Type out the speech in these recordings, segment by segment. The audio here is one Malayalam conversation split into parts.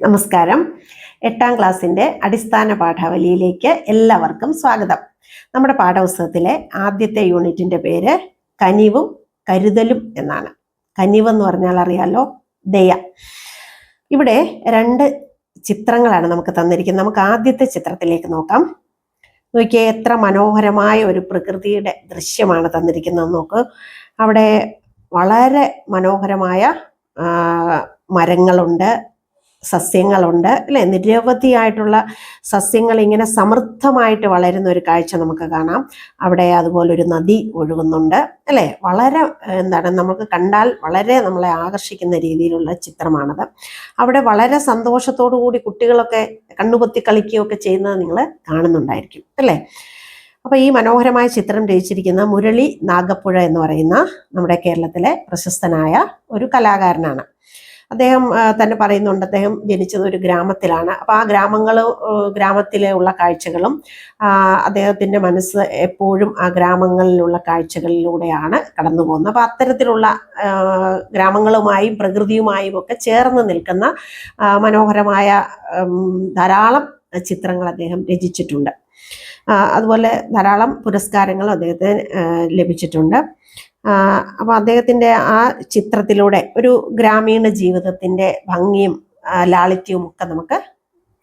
നമസ്കാരം. എട്ടാം ക്ലാസ്സിന്റെ അടിസ്ഥാന പാഠാവലിയിലേക്ക് എല്ലാവർക്കും സ്വാഗതം. നമ്മുടെ പാഠപുസ്തകത്തിലെ ആദ്യത്തെ യൂണിറ്റിന്റെ പേര് കനിവും കരുതലും എന്നാണ്. കനിവ് എന്ന് പറഞ്ഞാൽ അറിയാലോ ദയ. ഇവിടെ രണ്ട് ചിത്രങ്ങളാണ് നമുക്ക് തന്നിരിക്കുന്നത്. നമുക്ക് ആദ്യത്തെ ചിത്രത്തിലേക്ക് നോക്കാം. നോക്കിയേ എത്ര മനോഹരമായ ഒരു പ്രകൃതിയുടെ ദൃശ്യമാണ് തന്നിരിക്കുന്നത് നോക്ക്. അവിടെ വളരെ മനോഹരമായ മരങ്ങളുണ്ട് സസ്യങ്ങളുണ്ട്. അല്ലെ? നിരവധിയായിട്ടുള്ള സസ്യങ്ങൾ ഇങ്ങനെ സമൃദ്ധമായിട്ട് വളരുന്ന ഒരു കാഴ്ച നമുക്ക് കാണാം. അവിടെ അതുപോലെ ഒരു നദി ഒഴുകുന്നുണ്ട്. അല്ലെ? വളരെ എന്താണ് നമുക്ക് കണ്ടാൽ വളരെ നമ്മളെ ആകർഷിക്കുന്ന രീതിയിലുള്ള ചിത്രമാണത്. അവിടെ വളരെ സന്തോഷത്തോടു കൂടി കുട്ടികളൊക്കെ കണ്ണുപൊത്തി കളിക്കുകയൊക്കെ ചെയ്യുന്നത് നിങ്ങൾ കാണുന്നുണ്ടായിരിക്കും. അല്ലേ? അപ്പൊ ഈ മനോഹരമായ ചിത്രം രചിച്ചിരിക്കുന്ന മുരളി നാഗപ്പുഴ എന്ന് പറയുന്ന നമ്മുടെ കേരളത്തിലെ പ്രശസ്തനായ ഒരു കലാകാരനാണ്. അദ്ദേഹം തന്നെ പറയുന്നുണ്ട് അദ്ദേഹം ജനിച്ചത് ഒരു ഗ്രാമത്തിലാണ്. അപ്പോൾ ആ ഗ്രാമങ്ങൾ ഗ്രാമത്തിലെ ഉള്ള കാഴ്ചകളും അദ്ദേഹത്തിന്റെ മനസ്സ് എപ്പോഴും ആ ഗ്രാമങ്ങളിലുള്ള കാഴ്ചകളിലൂടെയാണ് കടന്നു പോകുന്നത്. അപ്പം അത്തരത്തിലുള്ള ഗ്രാമങ്ങളുമായും പ്രകൃതിയുമായും ഒക്കെ ചേർന്ന് നിൽക്കുന്ന മനോഹരമായ ധാരാളം ചിത്രങ്ങൾ അദ്ദേഹം രചിച്ചിട്ടുണ്ട്. അതുപോലെ ധാരാളം പുരസ്കാരങ്ങളും അദ്ദേഹത്തിന് ലഭിച്ചിട്ടുണ്ട്. അപ്പോൾ അദ്ദേഹത്തിന്റെ ആ ചിത്രത്തിലൂടെ ഒരു ഗ്രാമീണ ജീവിതത്തിന്റെ ഭംഗിയും ലാളിത്യവും ഒക്കെ നമുക്ക്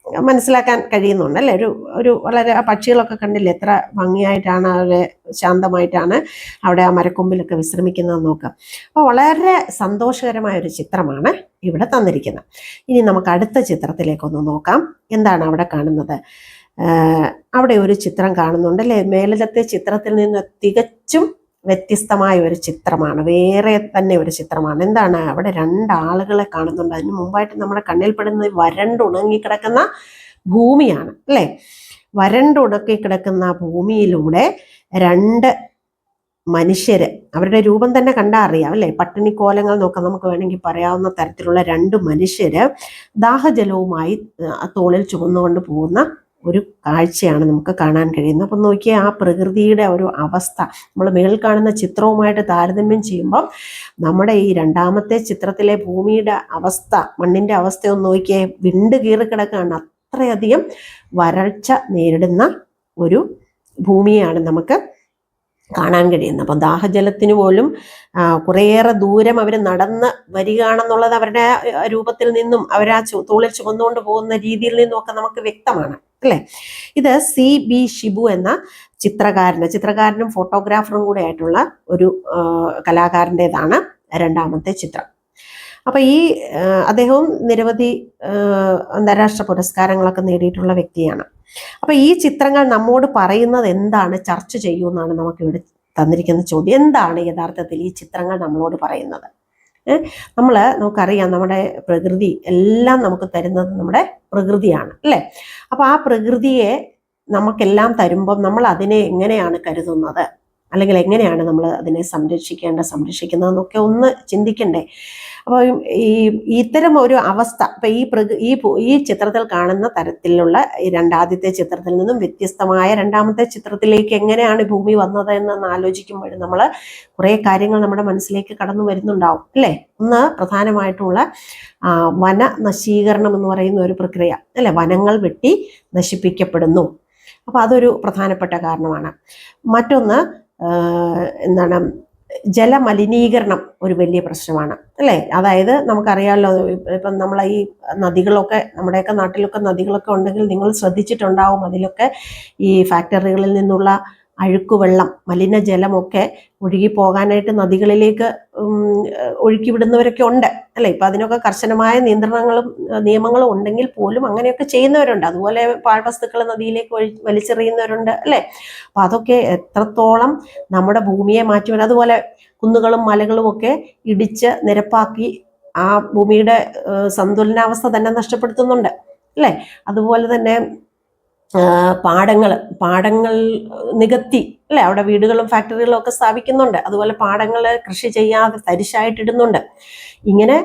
മനസ്സിലാക്കാൻ കഴിയുന്നുണ്ട് അല്ലേ? ഒരു ഒരു വളരെ ആ പക്ഷികളൊക്കെ കണ്ടില്ലേ? എത്ര ഭംഗിയായിട്ടാണ് അവരെ ശാന്തമായിട്ടാണ് അവിടെ ആ മരക്കൊമ്പിലൊക്കെ വിശ്രമിക്കുന്നത് നോക്കുക. അപ്പോൾ വളരെ സന്തോഷകരമായ ഒരു ചിത്രമാണ് ഇവിടെ തന്നിരിക്കുന്നത്. ഇനി നമുക്ക് അടുത്ത ചിത്രത്തിലേക്കൊന്ന് നോക്കാം. എന്താണ് അവിടെ കാണുന്നത്? അവിടെ ഒരു ചിത്രം കാണുന്നുണ്ട് അല്ലേ? മേലത്തെ ചിത്രത്തിൽ നിന്ന് തികച്ചും വ്യത്യസ്തമായ ഒരു ചിത്രമാണ്. വേറെ തന്നെ ഒരു ചിത്രമാണ്. എന്താണ്? അവിടെ രണ്ടാളുകളെ കാണുന്നുണ്ട്. അതിന് മുമ്പായിട്ട് നമ്മുടെ കണ്ണിൽപ്പെടുന്നത് വരണ്ടുണങ്ങി കിടക്കുന്ന ഭൂമിയാണ് അല്ലേ? വരണ്ടുണക്കി കിടക്കുന്ന ഭൂമിയിലൂടെ രണ്ട് മനുഷ്യര് അവരുടെ രൂപം തന്നെ കണ്ടാൽ അറിയാം അല്ലേ? പട്ടിണി കോലങ്ങൾ നോക്കാം നമുക്ക് വേണമെങ്കിൽ പറയാവുന്ന തരത്തിലുള്ള രണ്ട് മനുഷ്യര് ദാഹജലവുമായി തോളിൽ ചുമന്നുകൊണ്ട് പോകുന്ന ഒരു കാഴ്ചയാണ് നമുക്ക് കാണാൻ കഴിയുന്നത്. അപ്പം നോക്കിയാൽ ആ പ്രകൃതിയുടെ ഒരു അവസ്ഥ. നമ്മൾ മേൽ കാണുന്ന ചിത്രവുമായിട്ട് താരതമ്യം ചെയ്യുമ്പം നമ്മുടെ ഈ രണ്ടാമത്തെ ചിത്രത്തിലെ ഭൂമിയുടെ അവസ്ഥ മണ്ണിന്റെ അവസ്ഥ ഒന്ന് നോക്കിയേ വിണ്ട് കീറിക്കിടക്കാണ് അത്രയധികം വരൾച്ച നേരിടുന്ന ഒരു ഭൂമിയാണ് നമുക്ക് കാണാൻ കഴിയുന്നത്. അപ്പം ദാഹജലത്തിന് പോലും കുറേയേറെ ദൂരം അവർ നടന്ന് വരികയാണെന്നുള്ളത് അവരുടെ രൂപത്തിൽ നിന്നും അവരാ ആ തോളിൽ ചുമന്നുകൊണ്ട് പോകുന്ന രീതിയിൽ നിന്നും ഒക്കെ നമുക്ക് വ്യക്തമാണ്. അല്ലേ? ഇത് സി ബി ഷിബു എന്ന ചിത്രകാരന് ചിത്രകാരനും ഫോട്ടോഗ്രാഫറും കൂടെ ആയിട്ടുള്ള ഒരു കലാകാരന്റെതാണ് രണ്ടാമത്തെ ചിത്രം. അപ്പൊ ഈ അദ്ദേഹവും നിരവധി അന്താരാഷ്ട്ര പുരസ്കാരങ്ങളൊക്കെ നേടിയിട്ടുള്ള വ്യക്തിയാണ്. അപ്പൊ ഈ ചിത്രങ്ങൾ നമ്മോട് പറയുന്നത് എന്താണ്? ചർച്ച ചെയ്യുമെന്നാണ് നമുക്ക് ഇവിടെ തന്നിരിക്കുന്ന ചോദ്യം. എന്താണ് യഥാർത്ഥത്തിൽ ഈ ചിത്രങ്ങൾ നമ്മളോട് പറയുന്നത്? ഏഹ് നമ്മൾ നമുക്കറിയാം നമ്മുടെ പ്രകൃതി എല്ലാം നമുക്ക് തരുന്നത് നമ്മുടെ പ്രകൃതിയാണ് അല്ലേ? അപ്പൊ ആ പ്രകൃതിയെ നമുക്കെല്ലാം തരുമ്പം നമ്മൾ അതിനെ എങ്ങനെയാണ് കരുതുന്നത്? അല്ലെങ്കിൽ എങ്ങനെയാണ് നമ്മൾ അതിനെ സംരക്ഷിക്കേണ്ട സംരക്ഷിക്കുന്നതെന്നൊക്കെ ഒന്ന് ചിന്തിക്കണ്ടേ? അപ്പോൾ ഈ ഇത്തരം ഒരു അവസ്ഥ ഇപ്പം ഈ പ്രകൃ ഈ ഈ ചിത്രത്തിൽ കാണുന്ന തരത്തിലുള്ള രണ്ടാദ്യത്തെ ചിത്രത്തിൽ നിന്നും വ്യത്യസ്തമായ രണ്ടാമത്തെ ചിത്രത്തിലേക്ക് എങ്ങനെയാണ് ഭൂമി വന്നത് എന്നൊന്ന് ആലോചിക്കുമ്പോൾ നമ്മൾ കുറേ കാര്യങ്ങൾ നമ്മുടെ മനസ്സിലേക്ക് കടന്നു വരുന്നുണ്ടാവും അല്ലേ? ഒന്ന് പ്രധാനമായിട്ടുള്ള വന നശീകരണം എന്ന് പറയുന്ന ഒരു പ്രക്രിയ അല്ലെ? വനങ്ങൾ വെട്ടി നശിപ്പിക്കപ്പെടുന്നു. അപ്പൊ അതൊരു പ്രധാനപ്പെട്ട കാരണമാണ്. മറ്റൊന്ന് എന്താണ് ജലമലിനീകരണം ഒരു വലിയ പ്രശ്നമാണ് അല്ലേ? അതായത് നമുക്കറിയാമല്ലോ ഇപ്പം നമ്മൾ ഈ നദികളൊക്കെ നമ്മുടെയൊക്കെ നാട്ടിലൊക്കെ നദികളൊക്കെ ഉണ്ടെങ്കിൽ നിങ്ങൾ ശ്രദ്ധിച്ചിട്ടുണ്ടാവും അതിലൊക്കെ ഈ ഫാക്ടറികളിൽ നിന്നുള്ള അഴുക്കുവെള്ളം മലിനജലമൊക്കെ ഒഴുകി പോകാനായിട്ട് നദികളിലേക്ക് ഒഴുക്കി വിടുന്നവരൊക്കെ ഉണ്ട്. അല്ലേ? ഇപ്പം അതിനൊക്കെ കർശനമായ നിയന്ത്രണങ്ങളും നിയമങ്ങളും ഉണ്ടെങ്കിൽ പോലും അങ്ങനെയൊക്കെ ചെയ്യുന്നവരുണ്ട്. അതുപോലെ പാഴ്വസ്തുക്കൾ നദിയിലേക്ക് ഒഴി വലിച്ചെറിയുന്നവരുണ്ട്. അല്ലേ? അപ്പം അതൊക്കെ എത്രത്തോളം നമ്മുടെ ഭൂമിയെ മാറ്റി അതുപോലെ കുന്നുകളും മലകളും ഒക്കെ ഇടിച്ച് നിരപ്പാക്കി ആ ഭൂമിയുടെ സന്തുലനാവസ്ഥ തന്നെ നഷ്ടപ്പെടുത്തുന്നുണ്ട്. അല്ലേ? അതുപോലെ തന്നെ പാടങ്ങൾ പാടങ്ങൾ നികത്തി അല്ലെ? അവിടെ വീടുകളും ഫാക്ടറികളും ഒക്കെ സ്ഥാപിക്കുന്നുണ്ട്. അതുപോലെ പാടങ്ങൾ കൃഷി ചെയ്യാതെ തരിശായിട്ടിടുന്നുണ്ട് ഇങ്ങനെ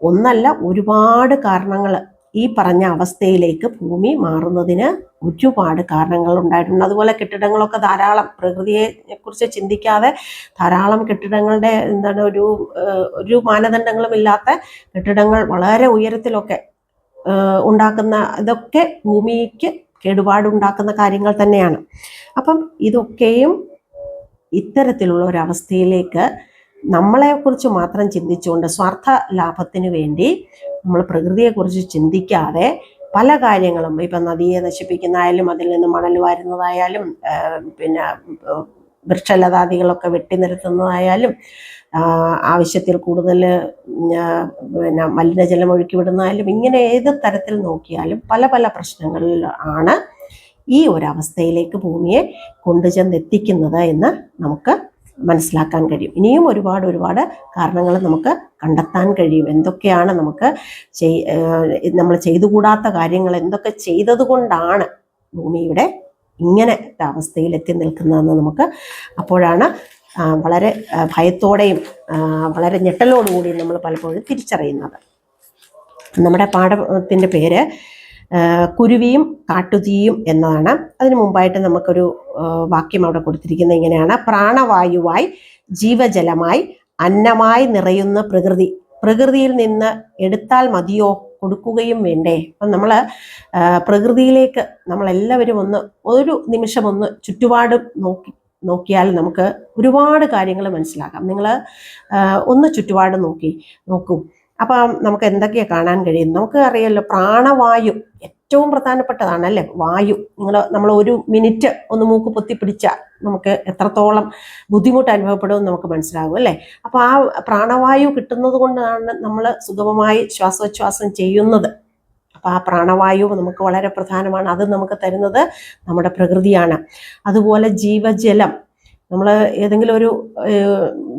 ഒന്നല്ല ഒരുപാട് കാരണങ്ങൾ ഈ പറഞ്ഞ അവസ്ഥയിലേക്ക് ഭൂമി മാറുന്നതിന് ഒരുപാട് കാരണങ്ങൾ ഉണ്ടായിട്ടുണ്ട്. അതുപോലെ കെട്ടിടങ്ങളൊക്കെ ധാരാളം പ്രകൃതിയെ കുറിച്ച് ചിന്തിക്കാതെ ധാരാളം കെട്ടിടങ്ങളുടെ എന്താണ് ഒരു ഒരു മാനദണ്ഡങ്ങളും ഇല്ലാത്ത കെട്ടിടങ്ങൾ വളരെ ഉയരത്തിലൊക്കെ ഉണ്ടാക്കുന്ന ഇതൊക്കെ ഭൂമിക്ക് കേടുപാടുണ്ടാക്കുന്ന കാര്യങ്ങൾ തന്നെയാണ്. അപ്പം ഇതൊക്കെയും ഇത്തരത്തിലുള്ള ഒരവസ്ഥയിലേക്ക് നമ്മളെക്കുറിച്ച് മാത്രം ചിന്തിച്ചുകൊണ്ട് സ്വാർത്ഥ ലാഭത്തിന് വേണ്ടി നമ്മൾ പ്രകൃതിയെക്കുറിച്ച് ചിന്തിക്കാതെ പല കാര്യങ്ങളും ഇപ്പം നദിയെ നശിപ്പിക്കുന്നതായാലും അതിൽ നിന്ന് മണൽ വാരുന്നതായാലും പിന്നെ വൃക്ഷലതാദികളൊക്കെ വെട്ടി നിരത്തുന്നതായാലും ആവശ്യത്തിൽ കൂടുതൽ പിന്നെ മലിനജലം ഒഴുക്കി വിടുന്നതായാലും ഇങ്ങനെ ഏത് തരത്തിൽ നോക്കിയാലും പല പല പ്രശ്നങ്ങളിൽ ആണ് ഈ ഒരവസ്ഥയിലേക്ക് ഭൂമിയെ കൊണ്ടുചെന്നെത്തിക്കുന്നത് എന്ന് നമുക്ക് മനസ്സിലാക്കാൻ കഴിയും. ഇനിയും ഒരുപാട് ഒരുപാട് കാരണങ്ങൾ നമുക്ക് കണ്ടെത്താൻ കഴിയും. എന്തൊക്കെയാണ് നമുക്ക് ചെയ് നമ്മൾ ചെയ്തുകൂടാത്ത കാര്യങ്ങൾ എന്തൊക്കെ ചെയ്തതുകൊണ്ടാണ് ഭൂമിയുടെ ഇങ്ങനത്തെ അവസ്ഥയിൽ എത്തി നിൽക്കുന്നതെന്ന് നമുക്ക് അപ്പോഴാണ് വളരെ ഭയത്തോടെയും വളരെ ഞെട്ടലോടുകൂടിയും നമ്മൾ പലപ്പോഴും തിരിച്ചറിയുന്നത്. നമ്മുടെ പാഠത്തിന്റെ പേര് കുരുവിയും കാട്ടുതീയും എന്നതാണ് അതിനു മുമ്പായിട്ട് നമുക്കൊരു വാക്യം അവിടെ കൊടുത്തിരിക്കുന്നത് ഇങ്ങനെയാണ്. പ്രാണവായുവായി ജീവജലമായി അന്നമായി നിറയുന്ന പ്രകൃതി. പ്രകൃതിയിൽ നിന്ന് എടുത്താൽ മതിയോ കൊടുക്കുകയും വേണ്ടേ? അപ്പം നമ്മൾ പ്രകൃതിയിലേക്ക് നമ്മളെല്ലാവരും ഒന്ന് ഒരു നിമിഷം ഒന്ന് ചുറ്റുപാടും നോക്കി നോക്കിയാൽ നമുക്ക് ഒരുപാട് കാര്യങ്ങൾ മനസ്സിലാക്കാം. നിങ്ങൾ ഒന്ന് ചുറ്റുപാട് നോക്കി നോക്കൂ. അപ്പം നമുക്ക് എന്തൊക്കെയാണ് കാണാൻ കഴിയും നമുക്ക് അറിയാലോ പ്രാണവായു ഏറ്റവും പ്രധാനപ്പെട്ടതാണ് അല്ലേ? വായു. നിങ്ങൾ നമ്മൾ ഒരു മിനിറ്റ് ഒന്ന് മൂക്ക് പൊത്തി പിടിച്ചാൽ നമുക്ക് എത്രത്തോളം ബുദ്ധിമുട്ട് അനുഭവപ്പെടുമെന്ന് നമുക്ക് മനസ്സിലാകും അല്ലേ? അപ്പോൾ ആ പ്രാണവായു കിട്ടുന്നത് കൊണ്ടാണ് നമ്മൾ സുഗമമായി ശ്വാസോച്ഛ്വാസം ചെയ്യുന്നത്. അപ്പോൾ ആ പ്രാണവായു നമുക്ക് വളരെ പ്രധാനമാണ്. അത് നമുക്ക് തരുന്നത് നമ്മുടെ പ്രകൃതിയാണ്. അതുപോലെ ജീവജലം. നമ്മൾ ഏതെങ്കിലും ഒരു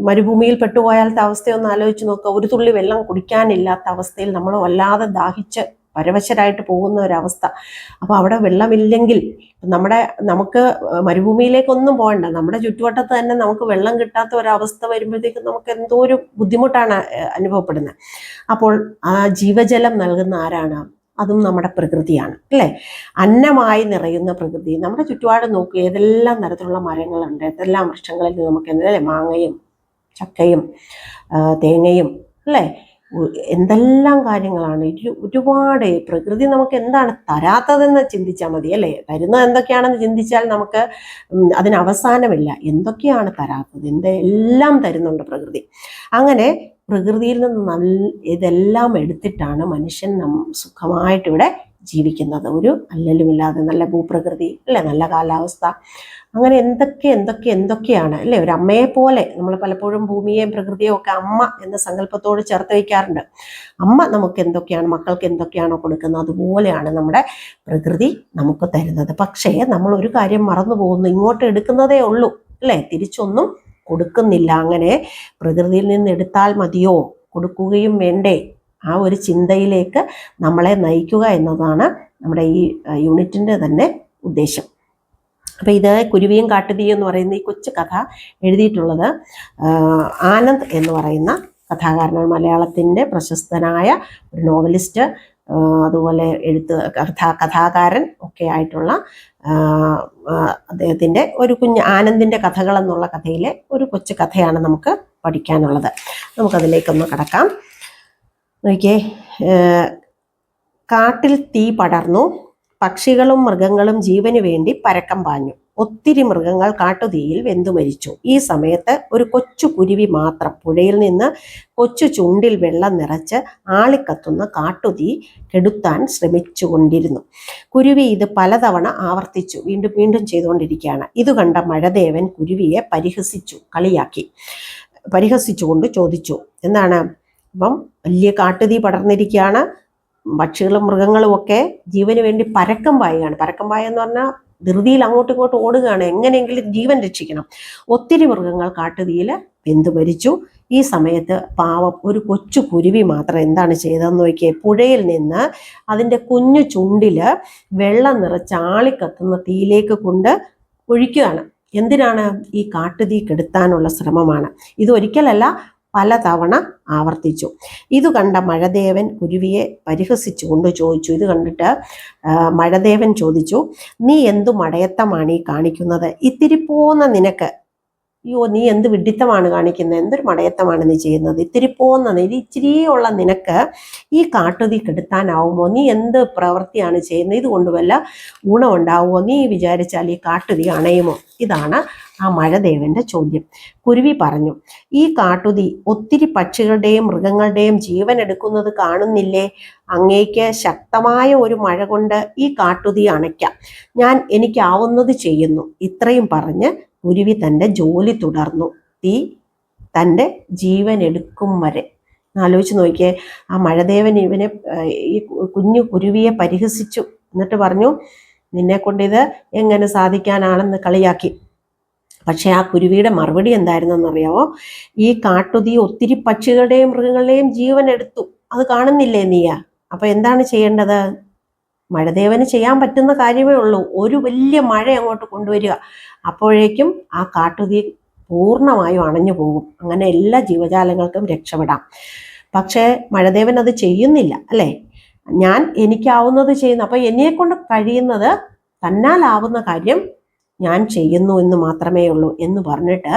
മരുഭൂമിയിൽ പെട്ടുപോയാലത്തെ അവസ്ഥയൊന്ന് ആലോചിച്ച് നോക്കുക ഒരു തുള്ളി വെള്ളം കുടിക്കാനില്ലാത്ത അവസ്ഥയിൽ നമ്മൾ വല്ലാതെ ദാഹിച്ച് പരവശരായിട്ട് പോകുന്ന ഒരവസ്ഥ. അപ്പോൾ അവിടെ വെള്ളമില്ലെങ്കിൽ നമ്മുടെ നമുക്ക് മരുഭൂമിയിലേക്കൊന്നും പോകണ്ട. നമ്മുടെ ചുറ്റുവട്ടത്ത് തന്നെ നമുക്ക് വെള്ളം കിട്ടാത്ത ഒരവസ്ഥ വരുമ്പോഴത്തേക്കും നമുക്ക് എന്തോ ഒരു ബുദ്ധിമുട്ടാണ് അനുഭവപ്പെടുന്നത്. അപ്പോൾ ആ ജീവജലം നൽകുന്ന ആരാണ്? അതും നമ്മുടെ പ്രകൃതിയാണ് അല്ലേ? അന്നമായി നിറയുന്ന പ്രകൃതി. നമ്മുടെ ചുറ്റുപാട് നോക്കുക ഏതെല്ലാം തരത്തിലുള്ള മരങ്ങളുണ്ട് ഏതെല്ലാം വൃക്ഷങ്ങളിൽ നിന്ന് നമുക്ക് എന്തല്ലേ മാങ്ങയും ചക്കയും തേങ്ങയും അല്ലേ? എന്തെല്ലാം കാര്യങ്ങളാണ്? ഒരു ഒരുപാട് പ്രകൃതി നമുക്ക് എന്താണ് തരാത്തതെന്ന് ചിന്തിച്ചാൽ മതി അല്ലേ? തരുന്നത് എന്തൊക്കെയാണെന്ന് ചിന്തിച്ചാൽ നമുക്ക് അതിന് അവസാനമില്ല. എന്തൊക്കെയാണ് തരാത്തത്? എന്തെല്ലാം തരുന്നുണ്ട് പ്രകൃതി? അങ്ങനെ പ്രകൃതിയിൽ നിന്ന് നല്ല ഇതെല്ലാം എടുത്തിട്ടാണ് മനുഷ്യൻ നം സുഖമായിട്ടിവിടെ ജീവിക്കുന്നത്. ഒരു അല്ലലുമില്ലാതെ നല്ല ഭൂപ്രകൃതി അല്ലേ? നല്ല കാലാവസ്ഥ. അങ്ങനെ എന്തൊക്കെ എന്തൊക്കെ എന്തൊക്കെയാണ് അല്ലേ? ഒരു അമ്മയെ പോലെ നമ്മൾ പലപ്പോഴും ഭൂമിയെയും പ്രകൃതിയെയും ഒക്കെ അമ്മ എന്ന സങ്കല്പത്തോട് ചേർത്ത് വയ്ക്കാറുണ്ട്. അമ്മ നമുക്ക് എന്തൊക്കെയാണ് മക്കൾക്ക് എന്തൊക്കെയാണോ കൊടുക്കുന്നത്? അതുപോലെയാണ് നമ്മുടെ പ്രകൃതി നമുക്ക് തരുന്നത്. പക്ഷേ നമ്മൾ ഒരു കാര്യം മറന്നു പോകുന്നു ഇങ്ങോട്ട് എടുക്കുന്നതേ ഉള്ളൂ അല്ലേ? തിരിച്ചൊന്നും കൊടുക്കുന്നില്ല. അങ്ങനെ പ്രകൃതിയിൽ നിന്ന് എടുത്താൽ മതിയോ? കൊടുക്കുകയും വേണ്ടേ? ആ ഒരു ചിന്തയിലേക്ക് നമ്മളെ നയിക്കുക എന്നതാണ് നമ്മുടെ ഈ യൂണിറ്റിന്റെ തന്നെ ഉദ്ദേശം. അപ്പോൾ ഇത് കുരുവിയും കാട്ടുതീയും എന്ന് പറയുന്ന ഈ കൊച്ചു കഥ എഴുതിയിട്ടുള്ളത് ആനന്ദ് എന്ന് പറയുന്ന കഥാകാരനാണ്. മലയാളത്തിന്റെ പ്രശസ്തനായ ഒരു നോവലിസ്റ്റ് അതുപോലെ എഴുത്ത് കഥാ കഥാകാരൻ ഒക്കെ ആയിട്ടുള്ള അദ്ദേഹത്തിന്റെ ഒരു കുഞ്ഞ് ആനന്ദിന്റെ കഥകൾ എന്നുള്ള കഥയിലെ ഒരു കൊച്ചു കഥയാണ് നമുക്ക് പഠിക്കാനുള്ളത്. നമുക്കതിലേക്കൊന്ന് കടക്കാം. നോക്കിയേ കാട്ടിൽ തീ പടർന്നു പക്ഷികളും മൃഗങ്ങളും ജീവന് വേണ്ടി പരക്കം പാഞ്ഞു. ഒത്തിരി മൃഗങ്ങൾ കാട്ടുതീയിൽ വെന്തു മരിച്ചു. ഈ സമയത്ത് ഒരു കൊച്ചു കുരുവി മാത്രം പുഴയിൽ നിന്ന് കൊച്ചു ചൂണ്ടിൽ വെള്ളം നിറച്ച് ആളിക്കത്തുന്ന കാട്ടുതീ കെടുത്താൻ ശ്രമിച്ചുകൊണ്ടിരുന്നു. കുരുവി ഇത് പലതവണ ആവർത്തിച്ചു വീണ്ടും വീണ്ടും ചെയ്തുകൊണ്ടിരിക്കുകയാണ്. ഇത് കണ്ട മഴദേവൻ കുരുവിയെ പരിഹസിച്ചു കളിയാക്കി. പരിഹസിച്ചുകൊണ്ട് ചോദിച്ചു എന്താണ്? അപ്പം വലിയ കാട്ടുതീ പടർന്നിരിക്കുകയാണ്. പക്ഷികളും മൃഗങ്ങളും ഒക്കെ ജീവന് വേണ്ടി പരക്കം പായുകയാണ്. പരക്കം പായ എന്ന് പറഞ്ഞാൽ ധൃതിയിൽ അങ്ങോട്ടും ഇങ്ങോട്ടും ഓടുകയാണ്. എങ്ങനെയെങ്കിലും ജീവൻ രക്ഷിക്കണം. ഒത്തിരി മൃഗങ്ങൾ കാട്ടുതീയിൽ വെന്തു മരിച്ചു. ഈ സമയത്ത് പാവം ഒരു കൊച്ചു കുരുവി മാത്രം എന്താണ് ചെയ്തതെന്ന് നോക്കിയേ. പുഴയിൽ നിന്ന് അതിന്റെ കുഞ്ഞു ചുണ്ടിൽ വെള്ളം നിറച്ച് ആളിക്കത്തുന്ന തീയിലേക്ക് കൊണ്ട് ഒഴിക്കുകയാണ്. എന്തിനാണ് ഈ കാട്ടുതീ കെടുത്താനുള്ള ശ്രമമാണ്? ഇത് ഒരിക്കലല്ല പലതവണ ആവർത്തിച്ചു. ഇത് കണ്ട മഴദേവൻ കുരുവിയെ പരിഹസിച്ചുകൊണ്ട് ചോദിച്ചു ഇത് കണ്ടിട്ട് മഴദേവൻ ചോദിച്ചു നീ എന്തു മടയത്തമാണ് ഈ കാണിക്കുന്നത്? ഇത്തിരി പോന്ന നിനക്ക്. അയ്യോ നീ എന്ത് വിഡിത്തമാണ് കാണിക്കുന്നത്? എന്തൊരു മടയത്തമാണ് നീ ചെയ്യുന്നത്? ഇത്തിരി പോന്ന ഇത് ഇച്ചിരിയുള്ള നിനക്ക് ഈ കാട്ടുതീ കെടുത്താനാവുമോ? നീ എന്ത് പ്രവൃത്തിയാണ് ചെയ്യുന്നത്? ഇതുകൊണ്ട് വല്ല ഗുണമുണ്ടാവുമോ? നീ വിചാരിച്ചാൽ ഈ കാട്ടുതീ അണയുമോ? ഇതാണ് ആ മഴദേവന്റെ ചോദ്യം. കുരുവി പറഞ്ഞു ഈ കാട്ടുതി ഒത്തിരി പക്ഷികളുടെയും മൃഗങ്ങളുടെയും ജീവൻ എടുക്കുന്നത് കാണുന്നില്ലേ? അങ്ങേക്ക് ശക്തമായ ഒരു മഴ കൊണ്ട് ഈ കാട്ടുതി അണയ്ക്കാം. ഞാൻ എനിക്കാവുന്നത് ചെയ്യുന്നു. ഇത്രയും പറഞ്ഞ് കുരുവി തന്റെ ജോലി തുടർന്നു. തീ തന്റെ ജീവൻ എടുക്കും വരെ. ആലോചിച്ച് നോക്കിയേ ആ മഴദേവൻ ഇവനെ ഈ കുഞ്ഞു കുരുവിയെ പരിഹസിച്ചു. എന്നിട്ട് പറഞ്ഞു നിന്നെ കൊണ്ട് ഇത് എങ്ങനെ സാധിക്കാനാണെന്ന് കളിയാക്കി. പക്ഷെ ആ കുരുവിയുടെ മറുപടി എന്തായിരുന്നെന്നറിയാവോ? ഈ കാട്ടുതീ ഒത്തിരി പക്ഷികളുടെയും മൃഗങ്ങളുടെയും ജീവൻ എടുത്തു. അത് കാണുന്നില്ലേ നീയ? അപ്പൊ എന്താണ് ചെയ്യേണ്ടത്? മഴദേവന് ചെയ്യാൻ പറ്റുന്ന കാര്യമേ ഉള്ളൂ. ഒരു വലിയ മഴ അങ്ങോട്ട് കൊണ്ടുവരിക. അപ്പോഴേക്കും ആ കാട്ടുതീ പൂർണമായും അണഞ്ഞു പോകും. അങ്ങനെ എല്ലാ ജീവജാലങ്ങൾക്കും രക്ഷപ്പെടാം. പക്ഷേ മഴദേവൻ അത് ചെയ്യുന്നില്ല അല്ലേ? ഞാൻ എനിക്കാവുന്നത് ചെയ്യുന്നു. അപ്പൊ എന്നെ കൊണ്ട് കഴിയുന്നത് തന്നാലാവുന്ന കാര്യം ഞാൻ ചെയ്യുന്നു എന്ന് മാത്രമേ ഉള്ളൂ എന്ന് പറഞ്ഞിട്ട്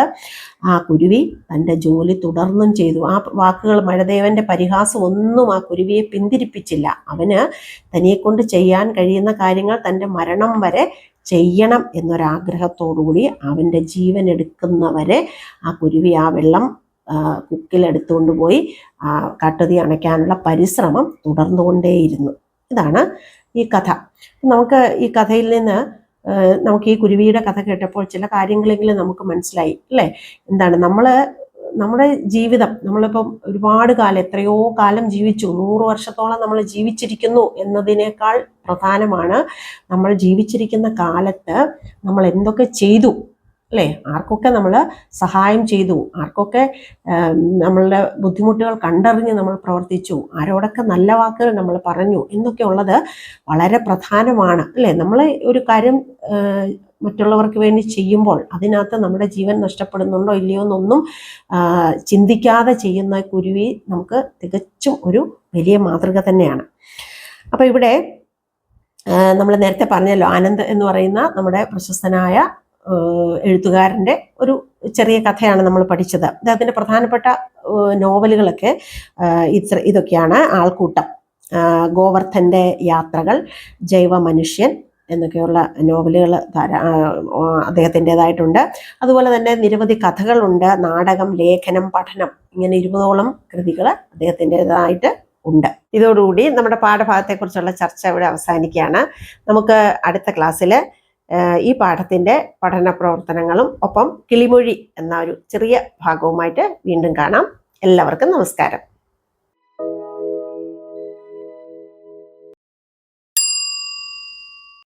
ആ കുരുവി തന്റെ ജോലി തുടർന്നും ചെയ്തു. ആ വാക്കുകൾ മഴദേവന്റെ പരിഹാസം ഒന്നും ആ കുരുവിയെ പിന്തിരിപ്പിച്ചില്ല. അവന് തനിയെ കൊണ്ട് ചെയ്യാൻ കഴിയുന്ന കാര്യങ്ങൾ തന്റെ മരണം വരെ ചെയ്യണം എന്നൊരാഗ്രഹത്തോടുകൂടി അവന്റെ ജീവൻ എടുക്കുന്നവരെ ആ കുരുവി ആ വെള്ളം കുക്കിലെടുത്തുകൊണ്ട് പോയി കാട്ടുതീ അണയ്ക്കാനുള്ള പരിശ്രമം തുടർന്നുകൊണ്ടേയിരുന്നു. ഇതാണ് ഈ കഥ. നമുക്ക് ഈ കഥയിൽ നിന്ന് നമുക്ക് ഈ കുരുവിയുടെ കഥ കേട്ടപ്പോൾ ചില കാര്യങ്ങളെങ്കിലും നമുക്ക് മനസ്സിലായി അല്ലേ? എന്താണ് നമ്മൾ നമ്മുടെ ജീവിതം നമ്മളിപ്പം ഒരുപാട് കാലം എത്രയോ കാലം ജീവിച്ചു നൂറ് വർഷത്തോളം നമ്മൾ ജീവിച്ചിരിക്കുന്നു എന്നതിനേക്കാൾ പ്രധാനമാണ് നമ്മൾ ജീവിച്ചിരിക്കുന്ന കാലത്ത് നമ്മൾ എന്തൊക്കെ ചെയ്തു അല്ലേ? ആർക്കൊക്കെ നമ്മൾ സഹായം ചെയ്തു ആർക്കൊക്കെ നമ്മളുടെ ബുദ്ധിമുട്ടുകൾ കണ്ടറിഞ്ഞ് നമ്മൾ പ്രവർത്തിച്ചു ആരോടൊക്കെ നല്ല വാക്കുകൾ നമ്മൾ പറഞ്ഞു എന്നൊക്കെ ഉള്ളത് വളരെ പ്രധാനമാണ് അല്ലേ? നമ്മൾ ഒരു കാര്യം മറ്റുള്ളവർക്ക് വേണ്ടി ചെയ്യുമ്പോൾ അതിനകത്ത് നമ്മുടെ ജീവൻ നഷ്ടപ്പെടുന്നുണ്ടോ ഇല്ലയോ എന്നൊന്നും ചിന്തിക്കാതെ ചെയ്യുന്ന കുരുവി നമുക്ക് തികച്ചും ഒരു വലിയ മാതൃക തന്നെയാണ്. അപ്പോൾ ഇവിടെ നമ്മൾ നേരത്തെ പറഞ്ഞല്ലോ ആനന്ദ് എന്ന് പറയുന്ന നമ്മുടെ പ്രശസ്തനായ എഴുത്തുകാരന്റെ ഒരു ചെറിയ കഥയാണ് നമ്മൾ പഠിച്ചത്. അദ്ദേഹത്തിന്റെ പ്രധാനപ്പെട്ട നോവലുകളൊക്കെ ഇത്ര ഇതൊക്കെയാണ് ആൾക്കൂട്ടം. ഗോവർദ്ധന്റെ യാത്രകൾ ജൈവ മനുഷ്യൻ എന്നൊക്കെയുള്ള നോവലുകൾ ധാരാ അദ്ദേഹത്തിന്റെതായിട്ടുണ്ട്. അതുപോലെ തന്നെ നിരവധി കഥകളുണ്ട്. നാടകം ലേഖനം പഠനം ഇങ്ങനെ ഇരുപതോളം കൃതികൾ അദ്ദേഹത്തിന്റെതായിട്ട് ഉണ്ട്. ഇതോടുകൂടി നമ്മുടെ പാഠഭാഗത്തെക്കുറിച്ചുള്ള ചർച്ച ഇവിടെ അവസാനിക്കുകയാണ്. നമുക്ക് അടുത്ത ക്ലാസ്സിൽ ഈ പാഠത്തിന്റെ പഠന പ്രവർത്തനങ്ങളും ഒപ്പം കിളിമൊഴി എന്ന ഒരു ചെറിയ ഭാഗവുമായിട്ട് വീണ്ടും കാണാം. എല്ലാവർക്കും നമസ്കാരം.